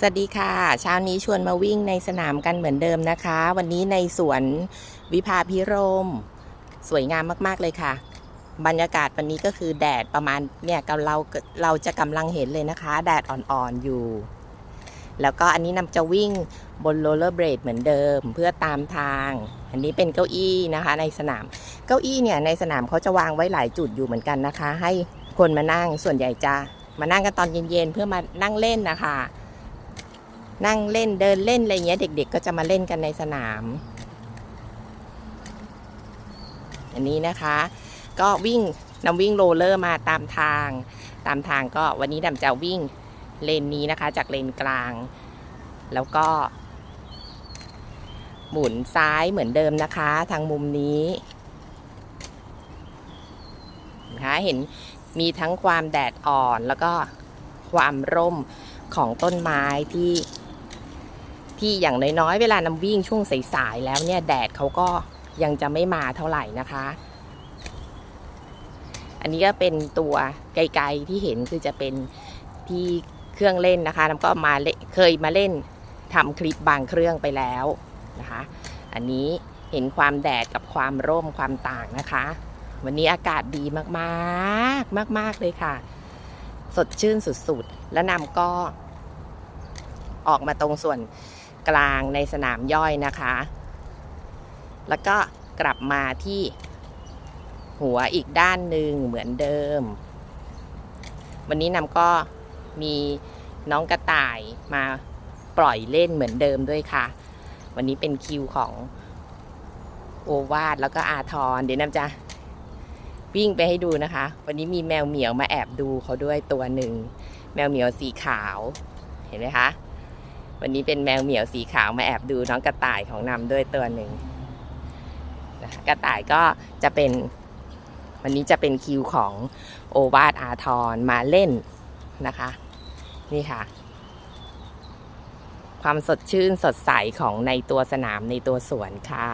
สวัสดีค่ะ เช้านี้ชวนมาวิ่งในสนามกันเหมือนเดิมนะคะ วันนี้ในสวนวิภาพิรม สวยงามมาก ๆ เลยค่ะ บรรยากาศวันนี้ก็คือแดดประมาณเนี่ยเราเราจะกำลังเห็นเลยนะคะ แดดอ่อนๆอยู่ แล้วก็อันนี้นำจะวิ่งบนโรลเลอร์เบลดเหมือนเดิมเพื่อตามทาง อันนี้เป็นเก้าอี้นะคะ ในสนามเก้าอี้เนี่ยในสนามเขาจะวางไว้หลายจุดอยู่เหมือนกันนะคะ ให้คนมานั่งส่วนใหญ่จะมานั่งกันตอนเย็นๆเพื่อมานั่งเล่นนะคะ นั่งเล่นเดินเล่นอะไรเงี้ย เด็ก ๆ ก็จะมาเล่นกันในสนาม อันนี้นะคะ ก็วิ่งนำวิ่งโรลเลอร์มาตามทาง ตามทางก็วันนี้นำจะวิ่งเลนนี้นะคะ จากเลนกลาง แล้วก็ หมุนซ้ายเหมือนเดิมนะคะ ทางมุมนี้นะคะเห็นมีทั้งความแดดอ่อนแล้วก็ความร่มของต้นไม้ที่ ที่อย่างน้อยๆ เวลานำวิ่งช่วงสายๆแล้วเนี่ยแดดเขาก็ยังจะไม่มาเท่าไหร่นะคะ อันนี้ก็เป็นตัวไกลๆที่เห็นคือจะเป็นที่เครื่องเล่นนะคะน้ำก็มาเล่เคยมาเล่นทำคลิปบางเครื่องไปแล้วนะคะ อันนี้เห็นความแดดกับความร่มความต่างนะคะ วันนี้อากาศดีมากๆ มาก ๆ เลยค่ะ สดชื่นสุด ๆ และนำก็ออกมาตรงส่วน กลางในสนามย่อยนะคะ แล้วก็กลับมาที่หัวอีกด้านหนึ่งเหมือนเดิม วันนี้นำก็มีน้องกระต่ายมาปล่อยเล่นเหมือนเดิมด้วยค่ะ วันนี้เป็นคิวของโอวาดแล้วก็อาทรเดี๋ยวนำจะวิ่งไปให้ดูนะคะ วันนี้มีแมวเหมียวมาแอบดูเขาด้วยตัวหนึ่ง แมวเหมียวสีขาว เห็นไหมคะ วันนี้เป็นแมวเหมียวสีขาวมาแอบดูน้องกระต่ายของนำด้วยตัวหนึ่งนะคะกระต่ายก็จะเป็น วันนี้จะเป็นคิวของโอวาทอาทรมาเล่นนะคะ นี่ค่ะ ความสดชื่นสดใสของในตัวสนามในตัวสวนค่ะ